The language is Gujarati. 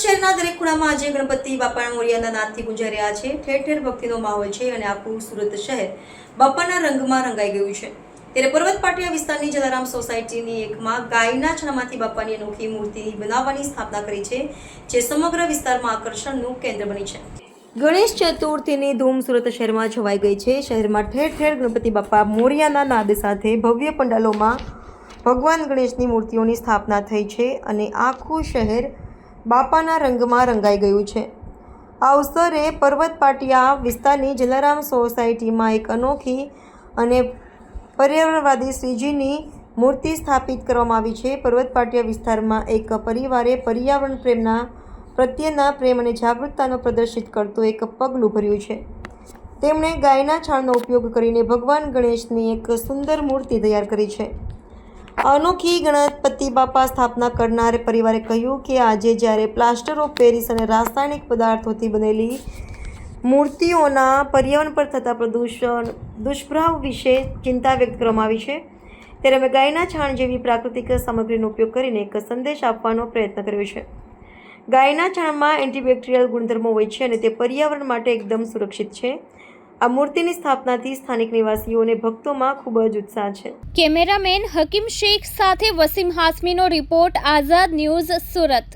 શહેરના દરેક ખૂણામાં આજે ગણપતિ બાપા મોરિયાના નાદથી ગુંજાઈ રહ્યા છે. ઠેર ઠેર ભક્તિનો માહોલ છે અને આખું સુરત શહેર બાપાના રંગમાં રંગાઈ ગયું છે. ત્યારે પર્વત પાટિયા વિસ્તારની જલારામ સોસાયટીની એકમાં ગાયના છણામાંથી બાપાની અનોખી મૂર્તિ બનાવવાની સ્થાપના કરી છે, જે સમગ્ર વિસ્તારમાં આકર્ષણનું કેન્દ્ર બની છે. ગણેશ ચતુર્થીની ધૂમ સુરત શહેરમાં છવાઈ ગઈ છે. શહેરમાં ઠેર ઠેર ગણપતિ બાપા મોરિયાના નાદ સાથે ભવ્ય પંડાલોમાં ભગવાન ગણેશની મૂર્તિઓની સ્થાપના થઈ છે અને આખું શહેર બાપાના રંગમાં રંગાઈ ગયું છે. આ અવસરે પર્વત પાટિયા વિસ્તારની જલારામ સોસાયટીમાં એક અનોખી અને પર્યાવરણવાદી શ્રીજીની મૂર્તિ સ્થાપિત કરવામાં આવી છે. પર્વત પાટિયા વિસ્તારમાં એક પરિવારે પર્યાવરણ પ્રેમના, પ્રત્યેના પ્રેમ અને જાગૃતતાનો પ્રદર્શિત કરતું એક પગલું ભર્યું છે. તેમણે ગાયના છાણનો ઉપયોગ કરીને ભગવાન ગણેશની એક સુંદર મૂર્તિ તૈયાર કરી છે. અનોખી ગણપતિ બાપા સ્થાપના કરનાર પરિવારે કહ્યું કે આજે જ્યારે પ્લાસ્ટર ઓફ પેરિસ અને રાસાયણિક પદાર્થોથી બનેલી મૂર્તિઓના પર્યાવરણ પર થતા પ્રદૂષણ, દુષ્પ્રભાવ વિશે ચિંતા વ્યક્ત કરવામાં આવી છે. ત્યારે અમે ગાયના છાણ જેવી પ્રાકૃતિક સામગ્રીનો ઉપયોગ કરીને એક સંદેશ આપવાનો પ્રયત્ન કર્યો છે. ગાયના છાણમાં એન્ટીબેક્ટેરિયલ ગુણધર્મો હોય છે અને તે પર્યાવરણ માટે એકદમ સુરક્ષિત છે. આ મૂર્તિની સ્થાપનાથી સ્થાનિક નિવાસીઓને ભક્તોમાં ખૂબ જ ઉત્સાહ છે. કેમેરામેન હકીમ શેખ સાથે વસીમ હાસમીનો રિપોર્ટ, આઝાદ ન્યૂઝ સુરત.